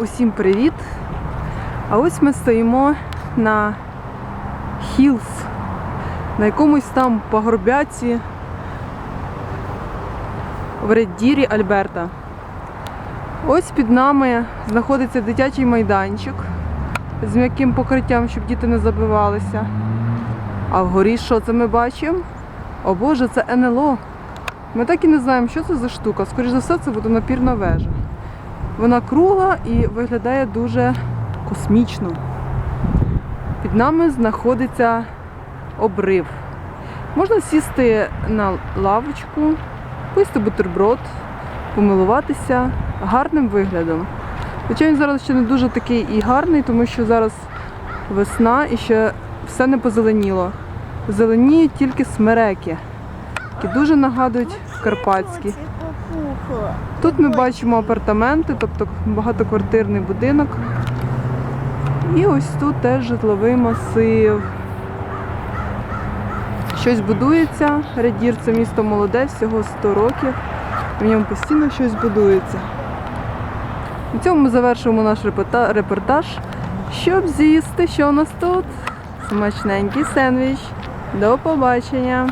Усім привіт! А ось ми стоїмо на Хілс, на якомусь там пагорбяці в Реддірі Альберта. Ось під нами знаходиться дитячий майданчик з м'яким покриттям, щоб діти не забивалися. А вгорі що це ми бачимо? О Боже, це НЛО. Ми так і не знаємо, що це за штука. Скоріше за все, це буде напірна вежа. Вона кругла і виглядає дуже космічно. Під нами знаходиться обрив. Можна сісти на лавочку, поїсти бутерброд, помилуватися гарним виглядом. Хоча він зараз ще не дуже такий і гарний, тому що зараз весна і ще все не позеленіло. Зеленіють тільки смереки, які дуже нагадують карпатські. Тут ми бачимо апартаменти, тобто багатоквартирний будинок. І ось тут теж житловий масив. Щось будується. Редір це місто молоде, всього 100 років. В ньому постійно щось будується. На цьому ми завершуємо наш репортаж. Щоб з'їсти, що у нас тут? Смачненький сендвіч. До побачення!